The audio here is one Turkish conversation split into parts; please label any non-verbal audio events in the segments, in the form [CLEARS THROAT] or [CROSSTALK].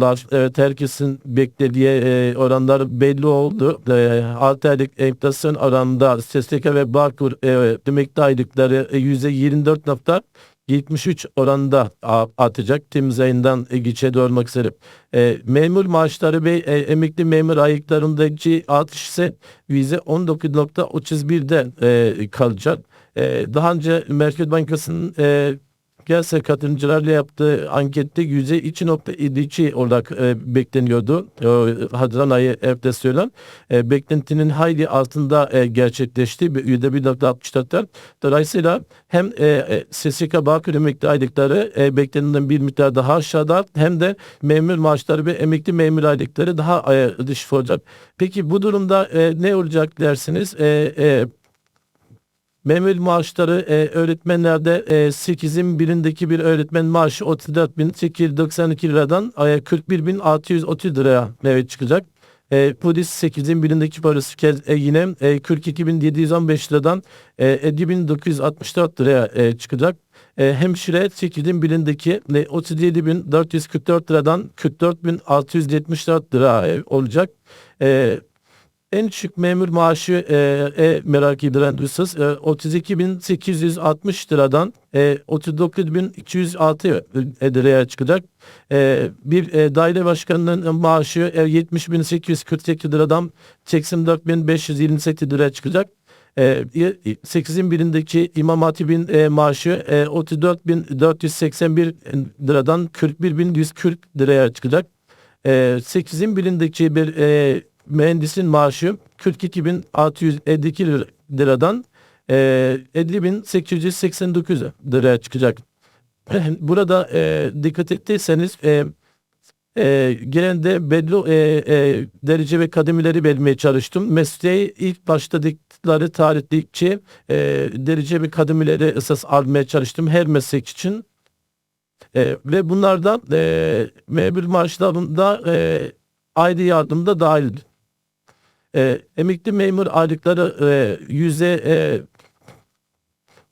var. Evet herkesin beklediği e, oranlar belli oldu. E, 6 aylık enflasyon oranında SSK ve Bağkur e, emekli aylıkları e, %24.73 oranında a- artacak. Temmuz ayından e, geçe doğru olmak üzere. E, memur maaşları ve e, emekli memur aylıklarındaki artış ise %19.31'de e, kalacak. E, daha önce Merkez Bankası'nın e, Gelse katılımcılarla yaptığı ankette %2.52 olarak e, bekleniyordu. E, Haziran ayı enflasyonu e, beklentinin hayli altında e, gerçekleşti. %1.64'ten. Dolayısıyla hem e, e, SSK Bağkur emekli aylıkları e, beklenenden bir miktar daha aşağıda hem de memur maaşları ve emekli memur aylıkları daha e, düşük olacak. Peki bu durumda e, ne olacak dersiniz? E, e, Memur maaşları e, öğretmenlerde e, 8'in birindeki bir öğretmen maaşı 34.892 liradan e, 41.630 liraya evet çıkacak. E, polis 8'in birindeki parası e, yine e, 42.715 liradan e, 7.964 liraya e, çıkacak. E, hemşire 8'in birindeki e, 37.444 liradan 44.674 lira e, olacak. E, en düşük memur maaşı e, e, merak edilen husus e, 32.860 liradan e, 39.206 liraya çıkacak. E, bir e, daire başkanının maaşı e, 70.848 liradan 84.528 liraya çıkacak. E, 8'in birindeki İmam Hatip'in e, maaşı e, 34.481 liradan 41.140 liraya çıkacak. E, 8'in birindeki bir e, mühendisin maaşı 42.652 liradan e, 50.889 liraya çıkacak. [CLEARS THROAT] Burada e, dikkat ettiyseniz e, e, genelde belli e, e, derece ve kademeleri belirmeye çalıştım. Mesleğe ilk başladıkları tarihteki e, derece ve kademeleri esas almaya çalıştım her meslek için. E, ve bunlardan e, memur maaşlarında e, ayrı yardım da dahil. E, emekli memur aylıkları e, yüzde e,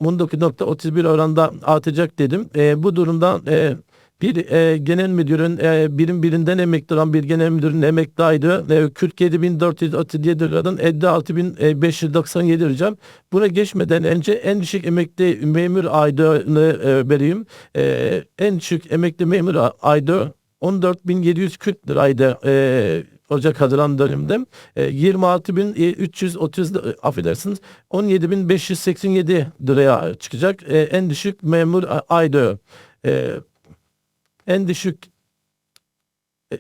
19.31 oranda artacak dedim. E, bu durumda e, bir e, genel müdürün e, birim birinden emekli olan bir genel müdürün emekli aylığı e, 47.437 liradan 56.597 lira. Buna geçmeden önce en düşük emekli memur aylığını e, vereyim. E, en düşük emekli memur aylığı 14.740 liraydı e, Ocak Haziran döneminde e, 26.330 e, affedersiniz 17.587 liraya çıkacak e, en düşük memur. E, en düşük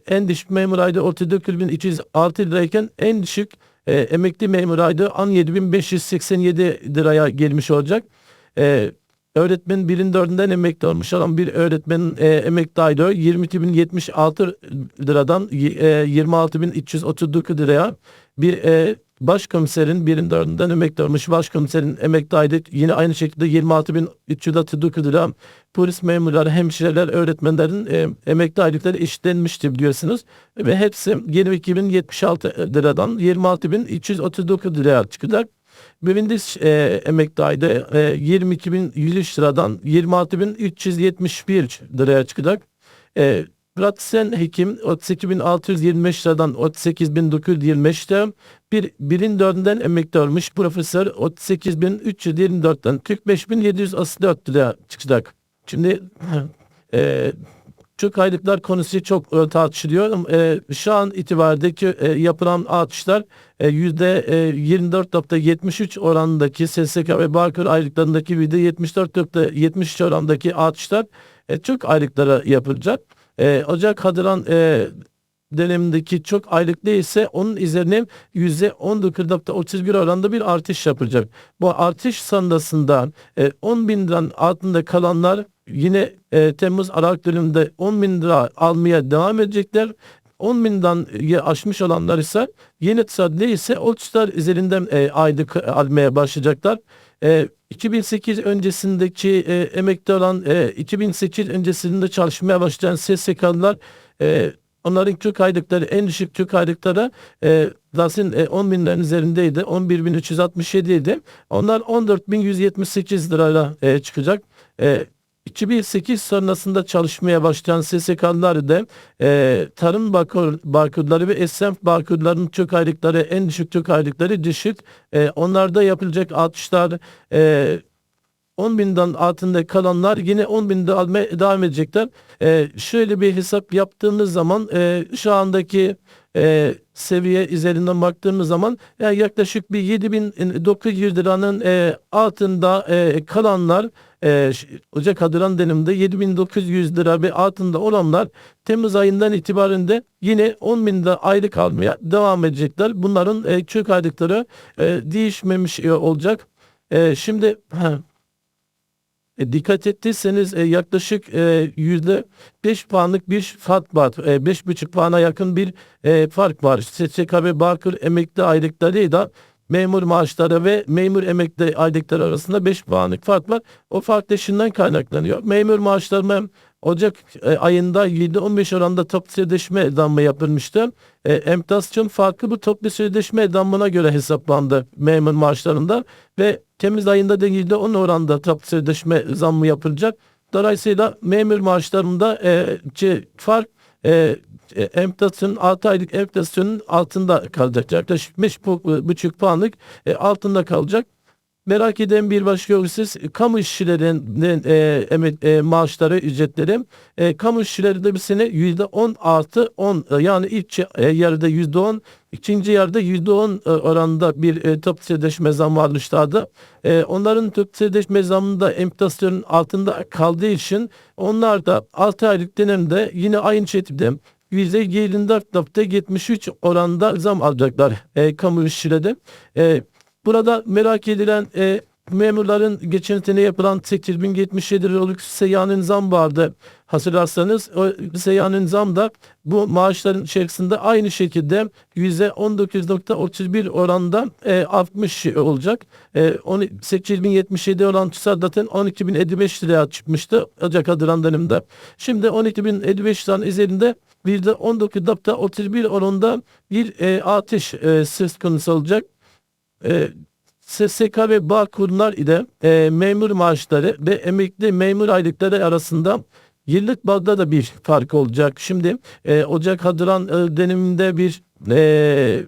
en düşük memur ayda 39.206 lirayken en düşük e, emekli memur ayda 17.587 liraya gelmiş olacak. E, öğretmen birin dördünden emekli olmuş olan bir öğretmenin e, emekli aylığı 22.076 liradan e, 26.339 liraya bir e, başkomiserin birin dördünden emekli olmuş. Başkomiserin emekli aylığı yine aynı şekilde 26.339 lira. Polis memurları hemşireler öğretmenlerin e, emekli aylıkları eşitlenmişti biliyorsunuz ve hepsi 22.076 liradan 26.339 liraya çıkacak. Mühendis e, emekli ayda e, 22.103 liradan 26.371 liraya çıkacak. E, pratisyen hekim 38.625 liradan 38.925 lira. Bir birin dördünden emekli olmuş profesör 38.324'ten 45.764 liraya çıkacak. Şimdi e, Türk aylıklar konusu çok tartışılıyor. E, şu an itibariyle e, yapılan artışlar e, yüzde e, %24.73 oranındaki SSK ve Bağkur aylıklarındaki yüzde 74.73 oranındaki artışlar e, Türk aylıklara yapılacak. E, Ocak Haziran e, dönemindeki çok aylık değilse onun üzerine yüzde 19.31 oranında bir artış yapılacak. Bu artış sonrasında e, 10 bin liranın altında kalanlar yine e, Temmuz Aralık döneminde 10 bin lira almaya devam edecekler. 10 binden aşmış olanlar ise yeni tutar değilse o tutar üzerinden e, aylık almaya başlayacaklar. E, 2008 öncesindeki e, emekli olan e, 2008 öncesinde çalışmaya başlayan SSK'lılar e, Onların Türk aylıkları en düşük Türk aylıkları e, zaten e, 10 binlerin üzerindeydi. 11.367 idi. Onlar 14.178 lirayla e, çıkacak. E, 2008 sonrasında çalışmaya başlayan SSK'lar da e, tarım barkodları ve esnaf barkodlarının çok aylıkları en düşük çok aylıkları düşük. E, onlarda yapılacak artışlar e, 10 binden altında kalanlar yine 10 binde almaya devam edecekler. E, şöyle bir hesap yaptığımız zaman e, şu andaki e, seviye üzerinden baktığımız zaman yani yaklaşık bir 7900 liranın e, altında e, kalanlar e, Ocak Haziran döneminde 7900 lira ve altında olanlar Temmuz ayından itibaren de yine 10 binde aylık almaya devam edecekler. Bunların e, çök aylıkları e, değişmemiş e, olacak. E, şimdi ha, e, dikkat ettiyseniz e, yaklaşık e, yüzde 5 puanlık bir fark var. E, 5,5 puana yakın bir e, fark var. SSK ve Bağkur emekli aylıklarıyla memur maaşları ve memur emekli aylıkları arasında 5 puanlık fark var. O fark da şundan kaynaklanıyor. Memur maaşlarına Ocak e, ayında %15 oranda toplu sözleşme zammı yapılmıştı. E, enflasyon farkı bu toplu sözleşme zammına göre hesaplandı memur maaşlarında ve Temmuz ayında da %10 oranda toplu sözleşme zammı yapılacak. Dolayısıyla memur maaşlarında e, fark e, e, enflasyonun 6 aylık enflasyonun altında kalacak. Yaklaşık 5,5 puanlık e, altında kalacak. Merak eden bir başka husus kamu işçilerinin e, emek, e, maaşları, ücretleri. E, kamu işçileri de bir sene yüzde on artı 10 e, yani ilk e, yarıda yüzde on, ikinci yarıda yüzde on e, oranında bir e, toplu sözleşme zammı almışlardı. E, onların toplu sözleşme zammında enflasyonun altında kaldığı için onlar da 6 aylık dönemde yine aynı şekilde %24.73 oranda zam alacaklar e, kamu işçileri. E, Burada merak edilen e, memurların geçen sene yapılan 8077 liralık seyyanen zam vardı. Hatırlarsanız o seyyanen zam da bu maaşların içerisinde aynı şekilde %19.31 oranda e, artmış olacak. E, onu- 8077 olan tutar zaten 12.055 liraya çıkmıştı Ocak Haziran döneminde. Şimdi 12.055 liranın üzerinde %19.31 oranında bir e, artış e, söz konusu olacak. E, SSK ve bağ kurumlar ile e, memur maaşları ve emekli memur aylıkları arasında yıllık bazda da bir fark olacak. Şimdi e, Ocak Haziran e, döneminde bir e,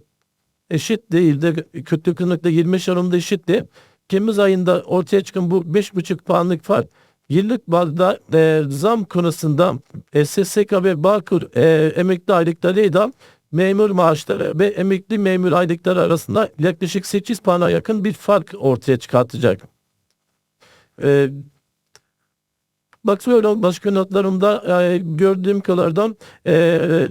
eşit değildi. Kötü kınıkta 20 oranında eşitti. Temmuz ayında ortaya çıkan bu 5,5 puanlık fark yıllık bazda e, zam konusunda e, SSK ve Bağkur e, emekli aylıklarıyla memur maaşları ve emekli memur aylıkları arasında yaklaşık 8 puana yakın bir fark ortaya çıkartacak. E, bakıyorum başka notlarımda e, gördüğüm kadardan e,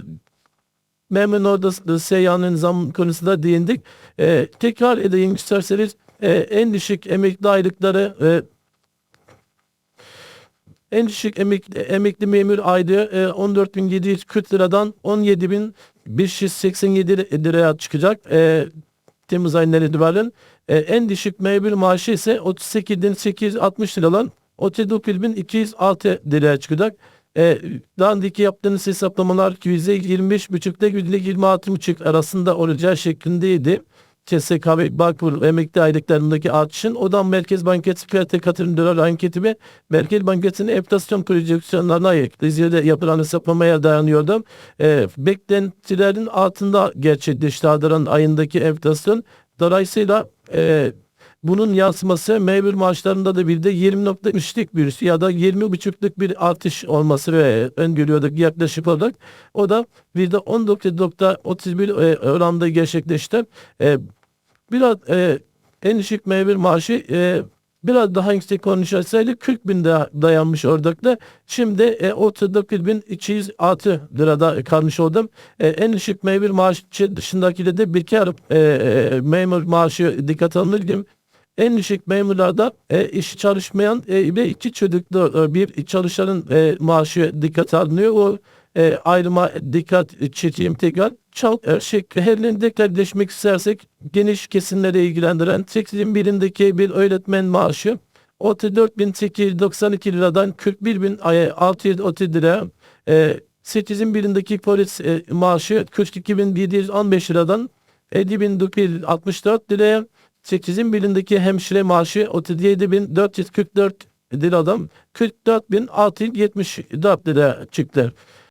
memur odası seyyanın zam konusunda değindik. E, tekrar edeyim isterseniz e, en düşük emekli aylıkları e, en düşük emekli, emekli memur aylığı e, 14.740 liradan 17.587 liraya çıkacak. E, Temmuz ayından itibaren. E, en düşük memur maaşı ise 38.860 liradan 39.206 liraya çıkacak. E, daha önceki yaptığınız hesaplamalar %25,5 ile %26,5 arasında olacağı şeklindeydi. CSK ve Bağkur emekli aylıklarındaki artışın odan Merkez Bankası fiyatı katılımcılar anketi ve Merkez Bankası'nın enflasyon projeksiyonlarına ait Rize'de yapılan hesaplamaya dayanıyordu. E, beklentilerin altında gerçekleşti Haziran ayındaki enflasyon. Dolayısıyla e, bunun yansıması memur maaşlarında da bir de 20.3'lik bir ya da 20.5'lük bir artış olması ve öngörüyorduk yaklaşık olarak. O da bir de 19.31 e, oranda gerçekleşti. E, biraz e, en düşük memur maaşı biraz daha yüksek konuşsaydı 40 bin daha dayanmış da şimdi e, 39.206 lirada kalmış oldum. E, en düşük memur maaşı dışındakileri de bir kere e, memur maaşı dikkat alınırken en düşük memurlarda e, iş çalışmayan e, ve iki çocuklu e, bir çalışanın e, maaşı dikkat alınıyor. O e, ayrıma dikkat çekeyim tekrar. Çok e, şey, herlerinde kardeşmek istersek geniş kesimleri ilgilendiren 80 birindeki bir öğretmen maaşı 34.892 liradan 41.630 liraya e, 8'in birindeki polis e, maaşı 42.715 liradan 50.964 liraya 8'in birindeki hemşire maaşı 37.444 liradan 44.674 lira çıktı.